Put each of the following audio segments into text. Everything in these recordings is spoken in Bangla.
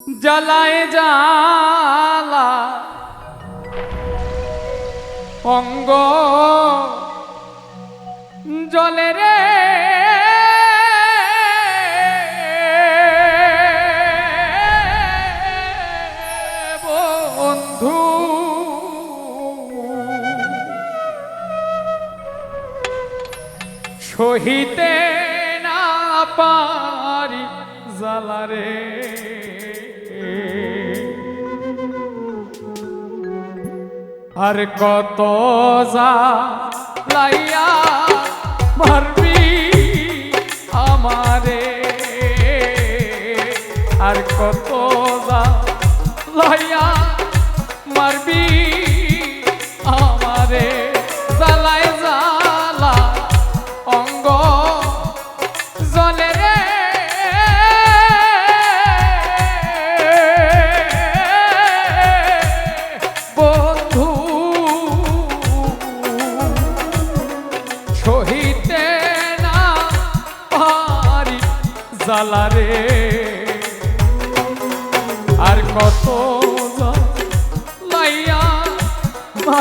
জ্বালায় জালা অঙ্গ জলে রে। বন্ধু। সহিতে না পারি জ্বালারে আর কত যা লাইয়া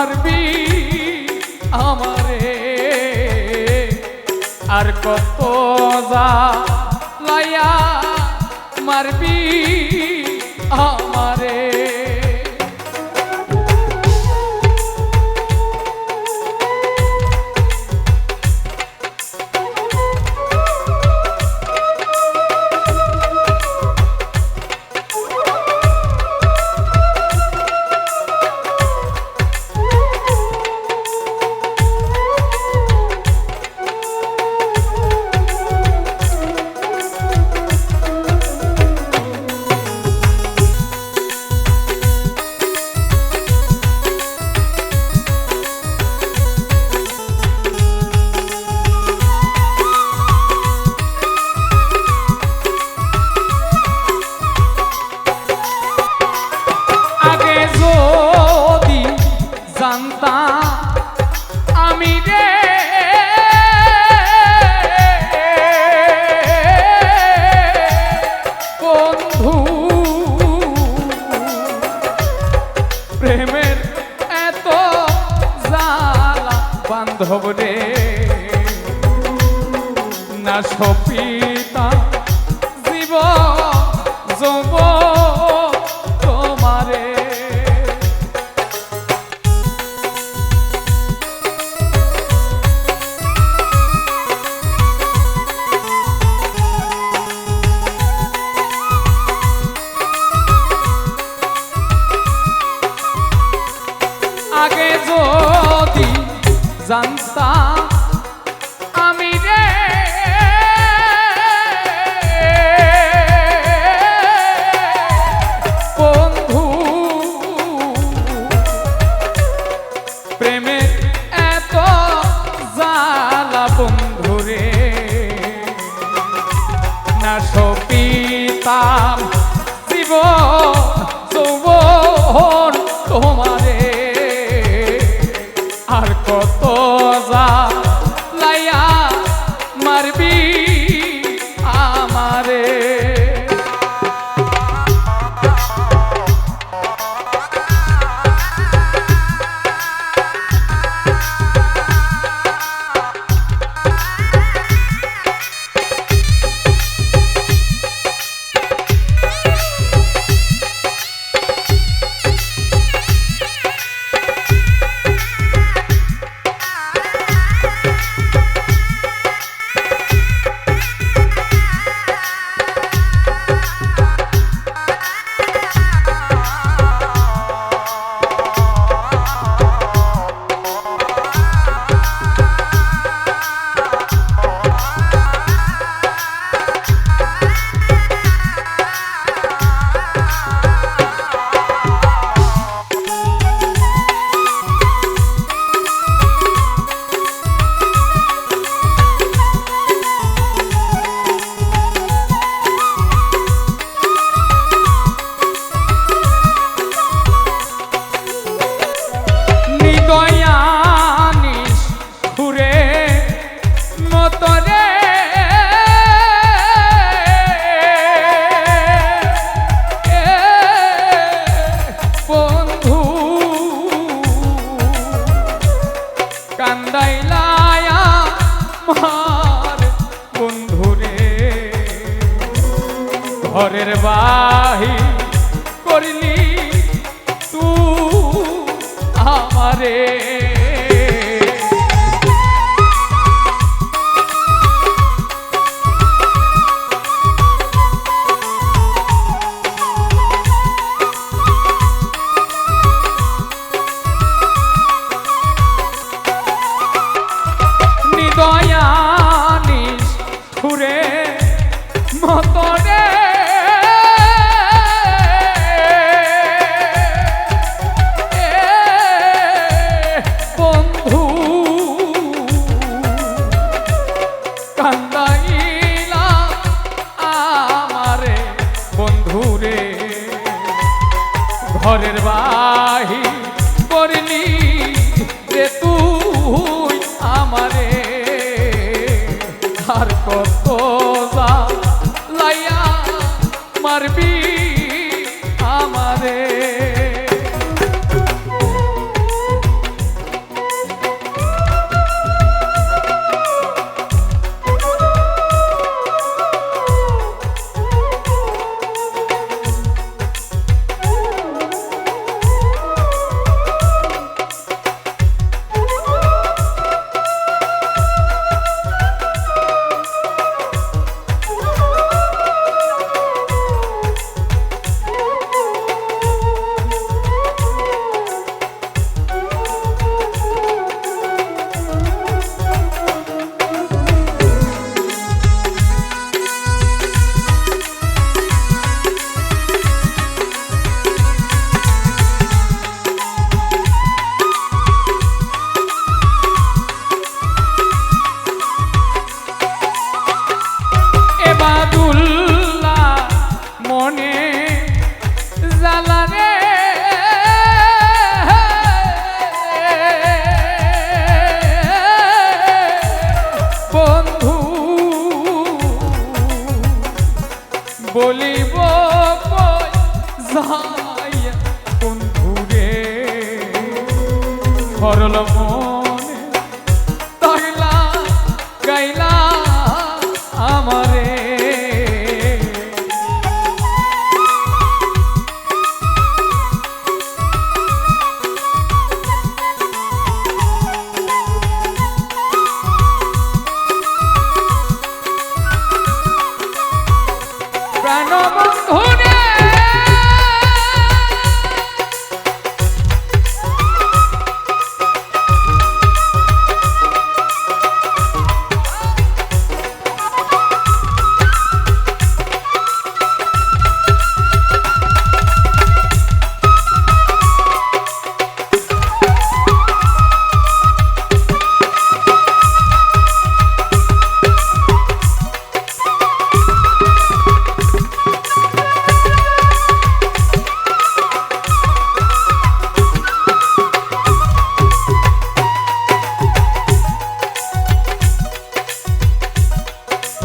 মারবি আমারে? আর কত যা লাইয়া মারবি আমারে? বান্ধব রে। না সপিতা জীব 哦吼 ঘরের বাহি করিলি তু আমারে তুই আমারে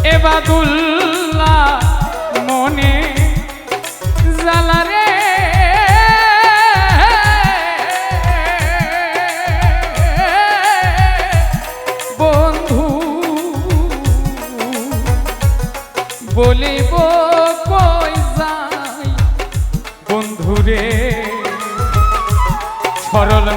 এবাদুল্লাহ মনে জ্বালারে বন্ধু বলিব কই যাই বন্ধুরে সরল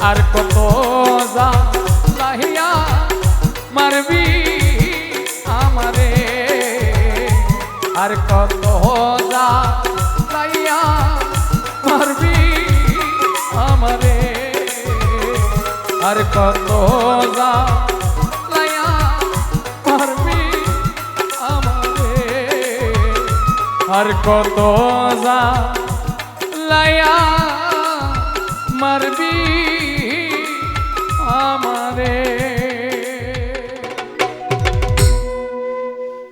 আর কত যা লাহিয়া মারবি আমারে। আর কত যা লাইয়া মারবি আমারে। আর কত যা আর কত যা মারবি Amém.